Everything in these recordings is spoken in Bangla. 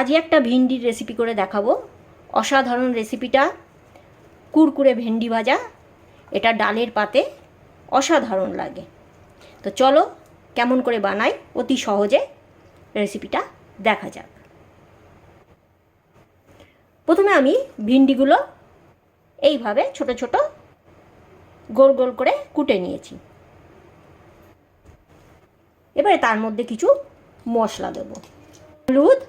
আজকে একটা ভিন্ডির রেসিপি করে দেখাবো। অসাধারণ রেসিপিটা কুরকুরে ভেন্ডি ভাজা। এটা ডালের পাতে অসাধারণ লাগে। তো চলো, কেমন করে বানাই? অতি সহজে রেসিপিটা দেখা যাক। প্রথমে আমি ভিন্ডিগুলো এইভাবে ছোট ছোট গোল গোল করে কুটে নিয়েছি। এবারে তার মধ্যে কিছু মশলা দেবো। হলুদ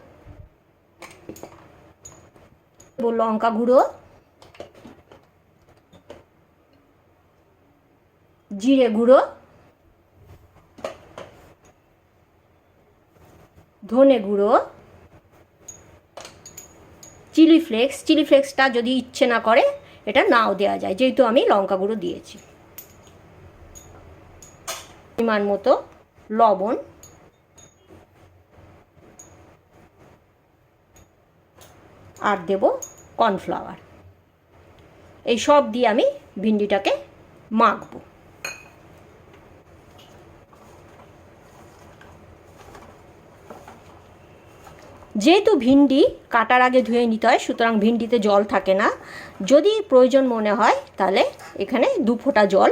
লঙ্কা গুঁড়ো, জিরে গুঁড়ো, ধনে গুঁড়ো, চিলি ফ্লেক্স। চিলি ফ্লেক্সটা যদি ইচ্ছে না করে, এটা নাও দেওয়া যায়, যেহেতু আমি লঙ্কা গুঁড়ো দিয়েছি। পরিমাণ মতো লবণ। আর দেব কর্নফ্লাওয়ার। এই সব দিয়ে আমি ভিন্ডিটাকে মাখবো। যেহেতু ভিন্ডি কাটার আগে ধুয়ে নিতে হয়, সুতরাং ভিন্ডিতে জল থাকে না, যদি প্রয়োজন মনে হয় তাহলে এখানে দু ফোঁটা জল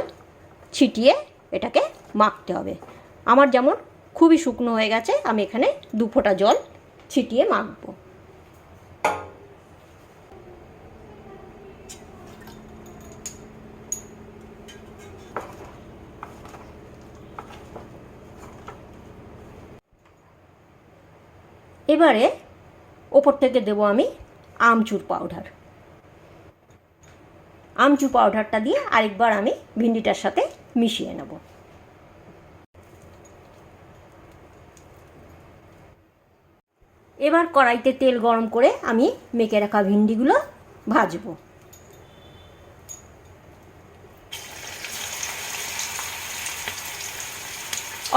ছিটিয়ে এটাকে মাখতে হবে। আমার যেমন খুবই শুকনো হয়ে গেছে, আমি এখানে দু ফোঁটা জল ছিটিয়ে মাখবো। এবারে ওপর থেকে দেবো আমি আমচুর পাউডার আমচুর পাউডারটা দিয়ে আরেকবার আমি ভিন্ডিটার সাথে মিশিয়ে নেব। এবার কড়াইতে তেল গরম করে আমি মেখে রাখা ভিন্ডিগুলো ভাজবো।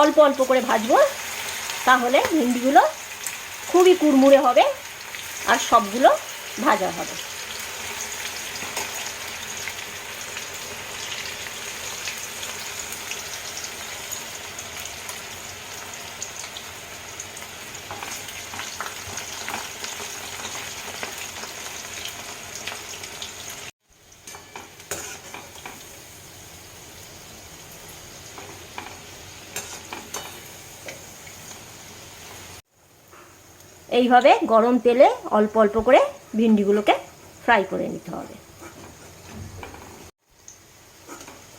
অল্প অল্প করে ভাজবো, তাহলে ভিন্ডিগুলো খুবই কুড়মুড়ে হবে আর সবগুলো ভাজা হবে। এইভাবে গরম তেলে অল্প অল্প করে ভিন্ডিগুলোকে ফ্রাই করে নিতে হবে।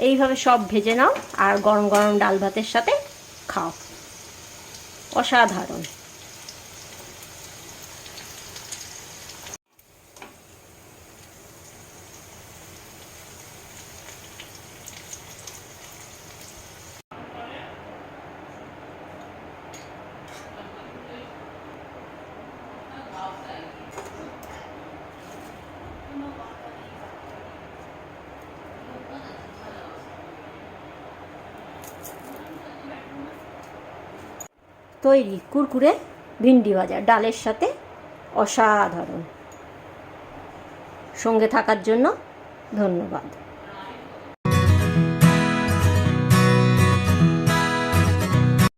এইভাবে সব ভেজে নাও আর গরম গরম ডাল ভাতের সাথে খাও। অসাধারণ। তৈরি কুরকুরে ভিন্ডি ভাজা ডালের সাথে অসাধারণ। সঙ্গে থাকার জন্য ধন্যবাদ।